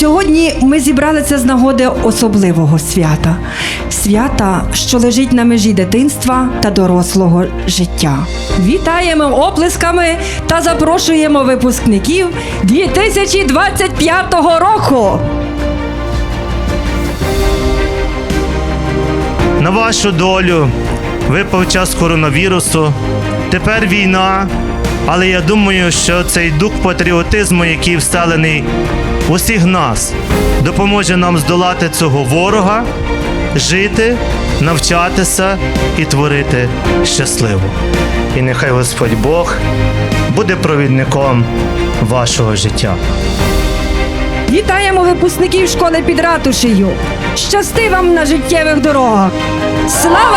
Сьогодні ми зібралися з нагоди особливого свята свята, що лежить на межі дитинства та дорослого життя. Вітаємо оплесками та запрошуємо випускників 2025 року. На вашу долю випав час коронавірусу. Тепер війна. Але я думаю, що цей дух патріотизму, який вселений в усіх нас, допоможе нам здолати цього ворога, жити, навчатися і творити щасливо. І нехай Господь Бог буде провідником вашого життя. Вітаємо випускників школи під ратушею. Щасти вам на життєвих дорогах! Слава!